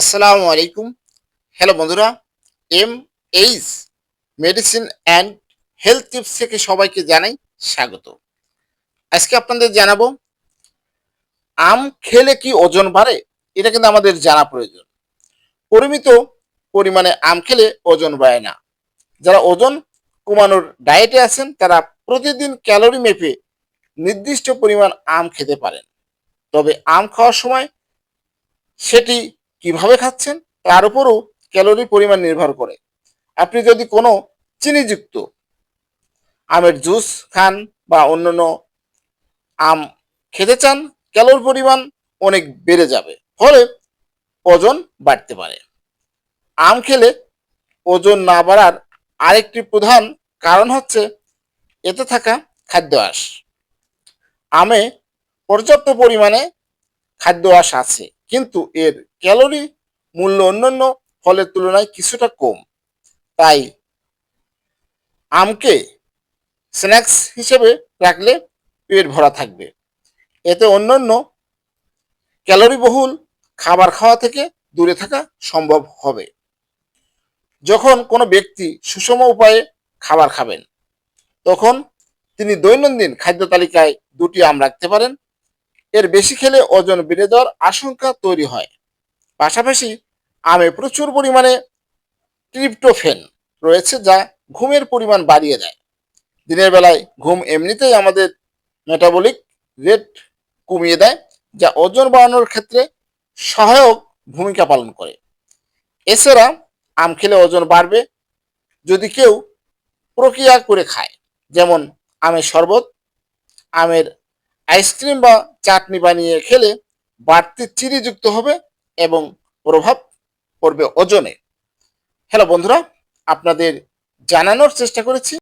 আসসালামু আলাইকুম। হ্যালো বন্ধুরা, M H medicine and health tips থেকে সবাইকে জানাই স্বাগত। আজকে আপনাদের জানাব, আম খেলে কি ওজন বাড়ে? এটা কিন্তু আমাদের জানা প্রয়োজন। পরিমিত পরিমাণে আম খেলে ওজন বাড়ে না। যারা ওজন কমানোর ডায়েটে আছেন, তারা প্রতিদিন ক্যালোরি মেপে নির্দিষ্ট পরিমাণ আম খেতে পারেন। তবে আম খাওয়ার সময় সেটি কীভাবে খাচ্ছেন? তার উপরও ক্যালোরি পরিমাণ নির্ভর করে। আপনি যদি কোনো চিনিযুক্ত আমের জুস খান বা অন্যান্য আম খেতে চান, ক্যালোরি পরিমাণ অনেক বেড়ে যাবে। ফলে ওজন বাড়তে পারে। আম খেলে ওজন না বাড়ার আরেকটি প্রধান কারণ হচ্ছে এতে থাকা খাদ্য আঁশ আমে পর্যাপ্ত পরিমাণে খাদ্য আঁশ আছে, কিন্তু এর ক্যালোরি মূল্য অন্যান্য ফলের তুলনায় কিছুটা কম। তাই আমকে স্ন্যাক্স হিসেবে রাখলে পেট ভরা থাকবে। এতে অন্যান্য ক্যালোরিবহুল খাবার খাওয়া থেকে দূরে থাকা সম্ভব হবে। যখন কোনো ব্যক্তি সুষম উপায়ে খাবার খাবেন, তখন তিনি দৈনন্দিন খাদ্য তালিকায় দুটি আম রাখতে পারেন এর বেশি খেলে ওজন বেড়ে যাওয়ার আশঙ্কা তৈরি হয়। পাশাপাশি আমে প্রচুর পরিমাণে ট্রিপ্টোফেন রয়েছে যা ঘুমের পরিমাণ বাড়িয়ে দেয়। দিনের বেলায় ঘুম এমনিতেই আমাদের মেটাবলিক রেট কমিয়ে দেয়, যা ওজন বাড়ানোর ক্ষেত্রে সহায়ক ভূমিকা পালন করে। এছাড়া আম খেলে ওজন বাড়বে যদি কেউ প্রক্রিয়া করে খায়, যেমন আমের শরবত, আমের আইসক্রিম বা চাটনি বানিয়ে খেলে বাড়তি চিনি যুক্ত হবে এবং প্রভাব পড়বে ওজনে। হ্যালো বন্ধুরা, আপনাদের জানানোর চেষ্টা করেছি।